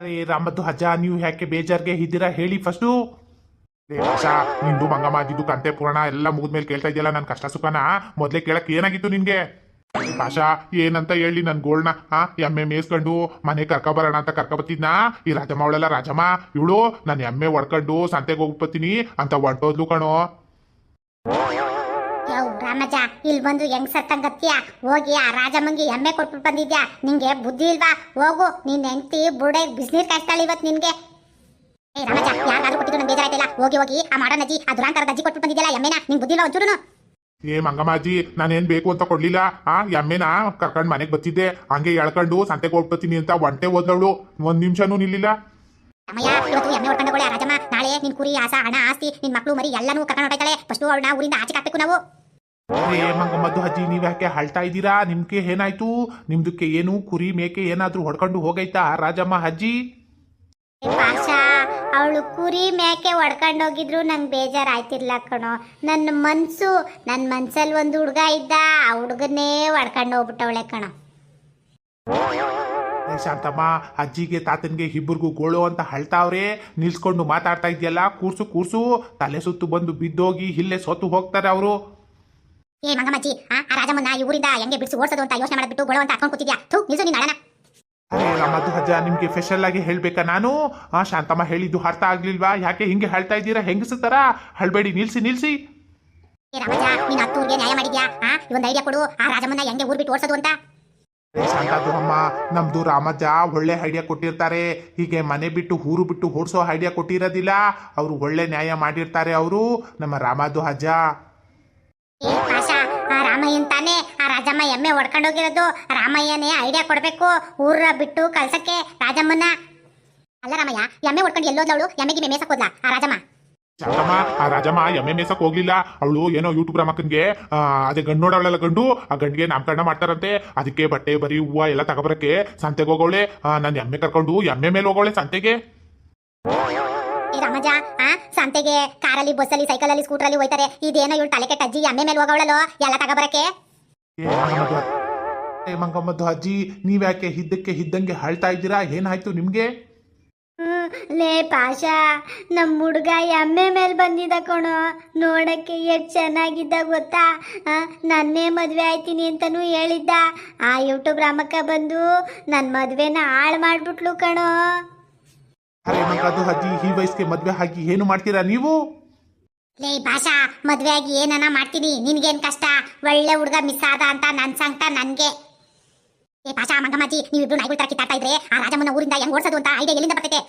ಅರೇ ರಾಮದ್ದು ಹಜ್ಜ ನೀವು ಯಾಕೆ ಬೇಜಾರ್ಗೆ ಇದ್ದೀರಾ? ಹೇಳಿ ಫಸ್ಟು ಆಶಾ, ನಿಂದು ಮಂಗಮ್ಮ ಮಾಡಿದ್ದು ಕಂತೆ ಪುರಾಣ, ಎಲ್ಲ ಮುಗಿದ್ಮೇಲೆ ಕೇಳ್ತಾ ಇದೆಯಲ್ಲ ನನ್ನ ಕಷ್ಟ ಸುಖನ? ಮೊದ್ಲೇ ಕೇಳಕ್ ಏನಾಗಿತ್ತು ನಿನ್ಗೆ? ಭಾಷಾ ಏನಂತ ಹೇಳಿ ನನ್ ಗೋಳ್ನ ಆ, ಎಮ್ಮೆ ಮೇಯಿಸ್ಕೊಂಡು ಮನೆ ಕರ್ಕ ಬರೋಣ ಅಂತ ಕರ್ಕ ಬತ್ತಿದ್ನಾ ಈ ರಾಜಮ್ಮ ಅವಳೆಲ್ಲ, ರಾಜಮ್ಮ, ಇವಳು, ನಾನು ಎಮ್ಮೆ ಒಡ್ಕೊಂಡು ಸಂತೆಗೆ ಹೋಗ್ಬತ್ತೀನಿ ಅಂತ ಹೊಂಟೋದ್ಲು ಕಣೋ. ರಾಮಜ ಇಲ್ಲಿ ಬಂದು ಹೆಂಗ್ ಸತ್ತಂಗತ್ಯ ಹೋಗಿ ಆ ರಾಜಮ್ಮಂಗಿ ಎಮ್ಮೆ ಕೊಟ್ಬಿಟ್ಟು ಬಂದಿದ್ಯಾ? ನಿಂಗೆ ಬುದ್ಧಿ ಇಲ್ವಾ? ಹೋಗು ನಿನ್ ಹೆಂಡತಿ ಬುಡೆ ಬಿಸಿನೀರ್ ಕಾಯ್ತಾಳೆ ಇವತ್ ನಿನ್ಗೆ. ಏ ರಾಮಜ ಯಾರಾದ್ರೂ ಕೊಟ್ಟಿದ್ರು ನಂಗೆ ಬೇಜಾರಾಯ್ತಿಲ್ಲ ಹೋಗಿ ಹೋಗಿ ಆ ಮಾಡೋ ಅಜ್ಜಿ ಆ ದುರಾಂಕರದ ಅಜ್ಜಿ ಕೊಟ್ಬಿಟ್ಟು ಬಂದಿದ್ಯಲ್ಲ ಎಮ್ಮೆನ ನಿಂಗೆ ಬುದ್ಧಿ ಇಲ್ಲ ಒಂಚೂರು ಏ ಮಂಗಮಾಜಿ ನಾನೇನ್ ಬೇಕು ಅಂತ ಕೊಡ್ಲಿಲ್ಲ. ಆ ಎಮ್ಮೆನ ಕರ್ಕೊಂಡ್ ಮನೆಗೆ ಬತ್ತಿದ್ದೆ. ಹಂಗೆ ಎಳ್ಕೊಂಡು ಸಂತೆಗೆ ಹೋಗ್ಬತ್ತೀನಿ ಅಂತ ಒಂಟೆ ಹೋದವಳು ಒಂದ್ ನಿಮಿಷನೂ ನಿಲ್ಲಿಲ್ಲ. ಅಮ್ಮಯ್ಯ ಇವತ್ತು ಎಮ್ಮೆ ಹೊಡ್ಕೊಂಡು ರಾಜಮ್ಮ. ನಾಳೆ ನಿನ್ ಕುರಿ ಆಸ ಹಣ ಆಸ್ತಿ ನಿನ್ ಮಕ್ಕಳು ಮರಿ ಎಲ್ಲನೂ ಕರ್ಕೊಂಡು ಹೊರಟಾಳೆ ಫಸ್ಟ್ ಅವಳನ್ನ ಊರಿಂದ ಆಚೆ ಹಾಕ್ಬೇಕು ನಾವು. ಏ ಮಂಗಮ್ಮದ್ದು ಅಜ್ಜಿ ನೀವ್ ಯಾಕೆ ಅಳ್ತಾ ಇದ್ದೀರಾ? ನಿಮ್ಗೆ ಏನಾಯ್ತು? ನಿಮ್ದಕ್ಕೆ ಏನು ಕುರಿ ಮೇಕೆ ಏನಾದ್ರೂ ಹೊಡ್ಕೊಂಡು ಹೋಗೈತಾ ರಾಜಮ್ಮ ಅಜ್ಜಿ? ಪಾಷಾ ಅವಳು ಕುರಿ ಮೇಕೆ ಹೊಡ್ಕೊಂಡು ಹೋಗಿದ್ರು ನಂಗೆ ಬೇಜಾರಾಯ್ತಿರ್ಲ ಕಣೋ. ನನ್ನ ಮನ್ಸು ನನ್ನ ಮನ್ಸಲ್ಲಿ ಒಂದು ಹುಡುಗ ಇದ್ದ ಆ ಹುಡುಗನೇ ಹೊಡ್ಕೊಂಡು ಹೋಗ್ಬಿಟ್ಟವಳೆ ಕಣೋ. ಶಾಂತಮ್ಮ ಅಜ್ಜಿಗೆ ತಾತನ್ಗೆ ಇಬ್ಬರಿಗೂ ಗೋಳು ಅಂತ ಹಳ್ತಾವ್ರೆ ನಿಲ್ಸ್ಕೊಂಡು ಮಾತಾಡ್ತಾ ಇದೆಯಲ್ಲ ಕೂರ್ಸು ಕೂರ್ಸು. ತಲೆ ಸುತ್ತು ಬಂದು ಬಿದ್ದೋಗಿ ಇಲ್ಲೇ ಸೋತು ಹೋಗ್ತಾರೆ ಅವರು. ಏ ಮಂಗಮ್ಮಜ್ಜಿ ಆ ಆ ರಾಜಮ್ಮನ್ನ ಈ ಊರಿಂದ ಹೆಂಗೆ ಬಿಡಿಸಿ ಓಡಿಸೋದು ಅಂತ ಯೋಚನೆ ಮಾಡ್ಬಿಟ್ಟು ಗೊಳ ಅಂತ ಹಾಕೊಂಡು ಕೂತಿದ್ಯಾ? ಥೂ ನಿಲ್ಸು ನೀನು ಅಳನ ನಮ್ಮದು ಅಜ್ಜ ನಿಮ್ಗೆ ಸ್ಪೆಷಲ್ ಆಗಿ ಹೇಳ್ಬೇಕಾ ನಾನು? ಆ ಶಾಂತಮ್ಮ ಹೇಳಿದ್ದು ಅರ್ಥ ಆಗ್ಲಿಲ್ವಾ? ಯಾಕೆ ಹಿಂಗೆ ಹೇಳ್ತಾ ಇದ್ದೀರಾ? ಹೆಂಗಸತರ ಹಳ್ಬೇಡಿ ನಿಲ್ಸಿ ನಿಲ್ಸಿ. ಏ ರಾಮಜ ನೀನು ಹತ್ತೂರ್ಗೆ ನ್ಯಾಯ ಮಾಡಿದ್ಯಾ? ಆ ಇವೊಂದು ಐಡಿಯಾ ಕೊಡು. ಆ ರಾಜಮ್ಮನ್ನ ಹೆಂಗೆ ಊರ್ ಬಿಟ್ಟು ಓಡಿಸೋದು ಅಂತ. ಏ ಅಮ್ಮ ನಮ್ದು ರಾಮಜ್ಜ ಒಳ್ಳೆ ಐಡಿಯಾ ಕೊಟ್ಟಿರ್ತಾರೆ. ಹೀಗೆ ಮನೆ ಬಿಟ್ಟು ಊರು ಬಿಟ್ಟು ಓಡಿಸೋ ಐಡಿಯಾ ಕೊಟ್ಟಿರೋದಿಲ್ಲ. ಅವರು ಒಳ್ಳೆ ನ್ಯಾಯ ಮಾಡಿರ್ತಾರೆ ಅವರು. ನಮ್ಮ ರಾಮದ್ದು ಅಜ್ಜ ರಾಮಯ್ಯನ್ ತಾನೇ ಆ ರಾಜಮ್ಮ ಎಮ್ಮೆ ಹೊಡ್ಕೊಂಡು ಹೋಗಿರೋದು. ರಾಮಯ್ಯನೇ ಐಡಿಯಾ ಕೊಡ್ಬೇಕು. ಊರ ಬಿಟ್ಟು ಕಳ್ಸಕ್ಕೆ ರಾಜಮ್ಮನ ಅಲ್ಲ ರಾಮಯ್ಯ, ಎಮ್ಮೆ ಹೊಡ್ಕೊಂಡು ಎಲ್ಲೋದ್ಲವಳು ಎಮ್ಮೆಗೆ ಮೇಸಕ್ ಹೋದ್ಲಾ? ಆ ರಾಜಮ್ಮ. ರಾಜಮ್ಮ ಆ ರಾಜಮ್ಮ ಎಮ್ಮೆ ಮೇಸಕ್ ಹೋಗ್ಲಿಲ್ಲ. ಅವಳು ಏನೋ ಯೂಟ್ಯೂಬ್ ರಾಮಕ್ಕನ್ಗೆ ಅದೇ ಗಂಡು ನೋಡವಳೆಲ್ಲ ಗಂಡು, ಆ ಗಂಡಿಗೆ ನಾಮಕರಣ ಮಾಡ್ತಾರಂತೆ. ಅದಕ್ಕೆ ಬಟ್ಟೆ, ಬರೀ, ಹೂವು ಎಲ್ಲ ತಗೊಬರಕ್ಕೆ ಸಂತೆಗೆ ಹೋಗೋಳೆ. ನಾನು ಎಮ್ಮೆ ಕರ್ಕೊಂಡು ಎಮ್ಮೆ ಮೇಲೆ ಹೋಗೋಳೆ ಸಂತೆಗೆ. ರಾಮಜ ಆ ಸಂತೆಗೆ ಕಾರಲ್ಲಿ ಬಸ್ಸಲ್ಲಿ ಸೈಕಲಲ್ಲಿ ಸ್ಕೂಟ್ರಲ್ಲಿ ಹೋಯ್ತಾರೆ. ಇದೇನೋ ಇವಳು ತಲೆ ಕೆಟ್ಟ ಅಜ್ಜಿ ಎಮ್ಮೆ ಮೇಲೆ ಹೋಗವಳಲ್ಲೋ? ಎಲ್ಲ ತಗೋಬರಕ್ಕೆ? ಏ ಮಂಗಮ್ಮದ್ದು ಏ ಮಂಗಮ್ಮದ್ದು ಅಜ್ಜಿ ನೀವ್ಯಾಕೆ ಇದ್ದಕ್ಕೆ ಇದ್ದಂಗೆ ಹಳ್ತಾ ಇದ್ದೀರಾ? ಏನಾಯ್ತು ನಿಮ್ಗೆ? ಲೇ ಪಾಷಾ ನಮ್ಮ ಹುಡುಗ ಎಮ್ಮೆ ಮೇಲೆ ಬಂದಿದ್ದ ಕಣೋ. ನೋಡಕ್ಕೆ ಎಷ್ಟು ಚೆನ್ನಾಗಿದ್ದ ಗೊತ್ತಾ? ಆ, ನನ್ನೇ ಮದುವೆ ಆಯ್ತೀನಿ ಅಂತನೂ ಹೇಳಿದ್ದ. ಆ ಯೂಟ್ಯೂಬ್ ರಾಮಕ್ಕ ಬಂದು ನನ್ನ ಮದ್ವೆನ ಹಾಳು ಮಾಡ್ಬಿಟ್ಲು ಕಣೋ. ಅರೆ ಅದು ಅಜ್ಜಿ ಈ ವಯಸ್ಸಿಗೆ ಮದ್ವೆ ಆಗಿ ಏನು ಮಾಡ್ತೀರಾ ನೀವು? ಲೇ ಭಾಷಾ ಮದ್ವೆ ಆಗಿ ಏನನ್ನ ಮಾಡ್ತೀನಿ? ನಿನ್ಗೇನ್ ಕಷ್ಟ? ಒಳ್ಳೆ ಹುಡುಗ ಮಿಸ್ ಆದ ಅಂತ ನನ್ ಸಂಕಟ ನನ್ಗೆ. ಏ ಭಾಷಾ ಮಂಗಮ್ಮಾಜಿ ನೀವಿಬ್ರು ನಾಯಿಗಳ ತರ ಕಿತ್ತಾಡ್ತಾ ಇದ್ರೆ ಆ ರಾಜಮ್ಮನ ಊರಿಂದ ಹೆಂಗ್ ಓಡಿಸೋದು ಅಂತ ಐಡಿಯಾ ಎಲ್ಲಿಂದ ಬರ್ತೈತೆ?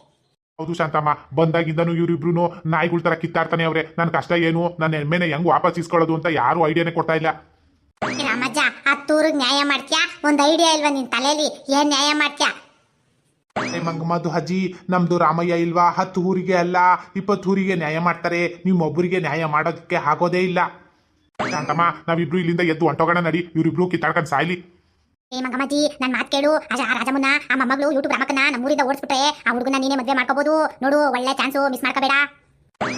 ಹೌದು ಶಾಂತಮ್ಮ ಬಂದಾಗಿಂದನು ಇವರಿಬ್ರು ನಾಯಿಗಳ ತರ ಕಿತ್ತಾಡ್ತಾನೆ ಅವ್ರೆ. ನನ್ನ ಕಷ್ಟ ಏನು? ನನ್ನ ಹೆಮ್ಮೆನೆ ಹೆಂಗ್ ವಾಪಸ್ ಇಸ್ಕೊಳ್ಳೋದು ಅಂತ ಯಾರು ಐಡಿಯಾನೇ ಕೊಡ್ತಾ ಇಲ್ಲ. ಏ ರಾಮಜ್ಜ ಹತ್ತೂರು ನ್ಯಾಯ ಮಾಡ್ತ್ಯಾ? ಒಂದ್ ಐಡಿಯಾ ಇಲ್ವಾ ನಿನ್ ತಲೆಯಲ್ಲಿ ಏನ್ ನ್ಯಾಯ ಮಾಡ್ತ್ಯಾ? ಏ ಮಂಗಮ್ಮದು ಅಜ್ಜಿ ನಮ್ದು ರಾಮಯ್ಯ ಇಲ್ವಾ? ಹತ್ತು ಊರಿಗೆ ಅಲ್ಲ ಇಪ್ಪತ್ತು ಊರಿಗೆ ನ್ಯಾಯ ಮಾಡ್ತಾರೆ. ನಿಮ್ಮೊಬ್ಬರಿಗೆ ನ್ಯಾಯ ಮಾಡೋದಕ್ಕೆ ಆಗೋದೇ ಇಲ್ಲ. ಶಾಂತಮ್ಮ ನಾವಿಬ್ರು ಇಲ್ಲಿಂದ ಎದ್ದು ಹೊಂಟೋಗೋಣ ನಡಿ. ಇವ್ರಿಬ್ರು ಕಿತ್ತಾಡ್ಕೊಂಡು ಸಾಯ್ಲಿ. ಏ ಮಂಗಮ್ಮಾಜಿ ನನ್ನ ಮಾತು ಕೇಳು. ಆ ಆ ರಾಜಮ್ಮನ ಆ ಮೊಮ್ಮಗಳು ಯೂಟ್ಯೂಬ್ ರಾಮಕ್ಕನ ನಮ್ಮೂರಿಂದ ಓಡಿಸ್ಬಿಟ್ರೆ ಆ ಹುಡುಗನ ನೀನೇ ಮದ್ವೆ ಮಾಡ್ಕೋಬಹುದು ನೋಡು ಒಳ್ಳೆ ಚಾನ್ಸು ಮಿಸ್ ಮಾಡ್ಕೋಬೇಡ.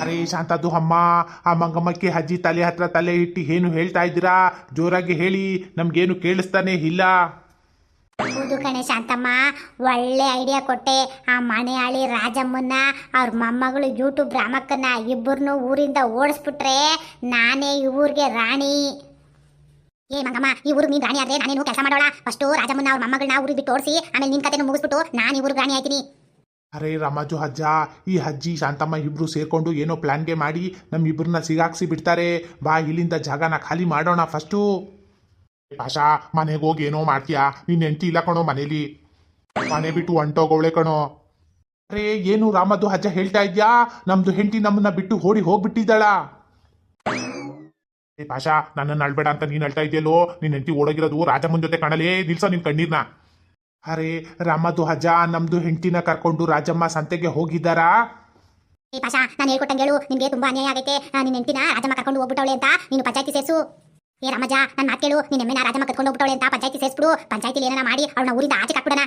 ಅರೆ ಶಾಂತದ್ದು ಅಮ್ಮ ಆ ಮಂಗಮ್ಮಕ್ಕೆ ಅಜ್ಜಿ ತಲೆ ಹತ್ರ ತಲೆ ಇಟ್ಟು ಏನು ಹೇಳ್ತಾ ಇದ್ದೀರಾ? ಜೋರಾಗಿ ಹೇಳಿ ನಮ್ಗೇನು ಕೇಳಿಸ್ತಾನೆ ಇಲ್ಲ. ಹೌದು ಕಣೆ ಶಾಂತಮ್ಮ, ಒಳ್ಳೆ ಐಡಿಯಾ ಕೊಟ್ಟೆ. ಆ ಮನೆಯಾಳಿ ರಾಜಮ್ಮನ್ನ, ಅವ್ರ ಮೊಮ್ಮಗಳು ಯೂಟ್ಯೂಬ್ ರಾಮಕ್ಕನ ಇಬ್ಬರನ್ನು ಊರಿಂದ ಓಡಿಸ್ಬಿಟ್ರೆ ನಾನೇ ಈ ಊರಿಗೆ ರಾಣಿ. ಏ ಮಂಗಮ್ಮ, ಈ ಊರಿಗೆ ನೀನ್ ರಾಣಿ ಆದ್ರೆ ನಾನೇನು ಕೆಲಸ ಮಾಡೋಳ. ಫಸ್ಟು ರಾಜಮ್ಮನ ಅವ್ರ ಮೊಮ್ಮಗಳನ್ನ ಊರಿಗೆ ಬಿಟ್ಟು ಓಡಿಸಿ, ಆಮೇಲೆ ನಿನ್ ಕತೆನ ಮುಗಿಸ್ಬಿಟ್ಟು ನಾನು ಈ ಊರಿಗೆ ರಾಣಿ ಆಯ್ತೀನಿ. ಅರೆ ರಾಮಾಜು ಅಜ್ಜ, ಈ ಅಜ್ಜಿ, ಶಾಂತಮ್ಮ ಇಬ್ರು ಸೇರ್ಕೊಂಡು ಏನೋ ಪ್ಲಾನ್ಗೆ ಮಾಡಿ ನಮ್ಮಿಬ್ಬರನ್ನ ಸಿಗಾಕ್ಸಿ ಬಿಡ್ತಾರೆ. ಬಾ, ಇಲ್ಲಿಂದ ಜಾಗನ ಖಾಲಿ ಮಾಡೋಣ ಫಸ್ಟು ಭಾಷಾ, ಮನೆಗೆ ಹೋಗಿ ಏನೋ ಮಾಡ್ತೀಯಾ? ನೀನ್ ಹೆಂಡತಿ ಇಲ್ಲ ಕಣೋ ಮನೇಲಿ. ಮನೆ ಬಿಟ್ಟು ಹೊಂಟೋಗವಳೆ ಕಣೋ. ಅರೇ, ಏನು ರಾಮದು ಅಜ್ಜ ಹೇಳ್ತಾ ಇದ್ಯಾ? ನಮ್ದು ಹೆಂಡತಿ ನಮ್ಮನ್ನ ಬಿಟ್ಟು ಓಡಿ ಹೋಗ್ಬಿಟ್ಟಿದ್ದಾಳ. ಏ ಭಾಷಾ, ನನ್ನನ್ನು ಅಳ್ಬೇಡ ಅಂತ ನೀನು ಅಳ್ತಾ ಇದೆಯಲ್ಲೋ? ನಿನ್ನ ಹೆಂಡತಿ ಓಡೋಗಿರೋದು ರಾಜಮ್ಮನ ಜೊತೆ ಕಾಣಲೇ? ನಿಲ್ಸೋ ನಿನ್ ಕಣ್ಣೀರ್ನ. ಅರೆ ರಾಮದು ಅಜ್ಜ ನಮ್ದು ಹೆಂಡತಿನ ಕರ್ಕೊಂಡು ರಾಜಮ್ಮ ಸಂತೆಗೆ ಹೋಗಿದ್ದಾರಾ? ಪಾಷಾ ನಾನು ಹೇಳ್ಕೊಟ್ಟಂಗೇಳು ನಿನ್ಗೆ ತುಂಬಾ ಅನ್ಯಾಯ ಆಗೈತೆ. ನಿನ್ನ ನಿನ್ ಹೆಂಡತಿನ ರಾಜಮ್ಮ ಕರ್ಕೊಂಡು ಹೋಗ್ಬಿಟ್ಟವಳೆ ಅಂತ. ನೀನು ಪಂಚಾಯತಿ ಸೇರ್ಸು. ಏ ರಾಮಜ ನನ್ನ ಮಾತು ಕೇಳು. ನಿನ್ನ ಎಮ್ಮೆನ ರಾಜಮ್ಮ ಕರ್ಕೊಂಡು ಹೋಗ್ಬಿಟ್ಟವಳೆ ಅಂತ ಪಂಚಾಯತಿ ಸೇರಿಸ್ಬಿಡು. ಪಂಚಾಯತಿಲಿ ಏನಾರ ಮಾಡಿ ಅವ್ನ ಊರಿಂದ ಆಚೆ ಕಟ್ಬಿಡೋಣ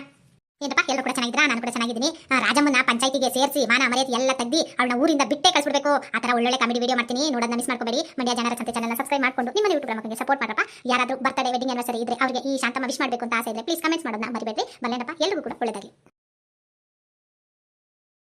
ಏನಪ್ಪ ಎಲ್ಲರೂ ಕೂಡ ಚೆನ್ನಾಗಿದ್ರಾ ನಾನು ಕೂಡ ಚೆನ್ನಾಗಿದ್ದೀನಿ. ರಾಜಮ್ಮನ ಪಂಚಾಯತಿಗೆ ಸೇರಿಸಿ ಮಾನ, ಮರ್ಯಾದೆ ಎಲ್ಲ ತೆಗ್ದು ಅವ್ನ ಊರಿಂದ ಬಿಟ್ಟೆ ಕಳಿಸ್ಬಿಡ್ಬೇಕು. ಆ ಥರ ಒಳ್ಳೊಳ್ಳೆ ಕಾಮಿಡಿ ವಿಡಿಯೋ ಮಾಡ್ತೀನಿ. ನೋಡೋದನ್ನ ಮಿಸ್ ಮಾಡ್ಕೋಬೇಡಿ. ಮಂಡ್ಯ ಜನರ ಸಂತೆ ಚಾನಲ್ ಸಬ್ಸ್ಕ್ರೈಬ್ ಮಾಡ್ಕೊಂಡು ನಿಮ್ಮ ಯೂಟ್ಯೂಬ್ ನಮಗೆ ಸಪೋರ್ಟ್ ಮಾಡಪ್ಪ. ಯಾರಾದರೂ ಬರ್ತಡೇ ವೆಡ್ಡಿಂಗ್ ಆನಿವರ್ಸರಿ ಇದ್ರೆ ಅವರಿಗೆ ಈ ಶಾಂತಮ್ಮ ವಿಶ್ ಮಾಡಬೇಕು ಅಂತ ಆಸೆ ಇದ್ರೆ ಪ್ಲೀಸ್ ಕಮೆಂಟ್ಸ್ ಮಾಡೋದನ್ನ ಮರಿಬೇಡಿ ಬಲ್ಲೇನಪ್ಪ ಎಲ್ಲರಿಗೂ ಕೂಡ ಒಳ್ಳೆದಾಗಲಿ.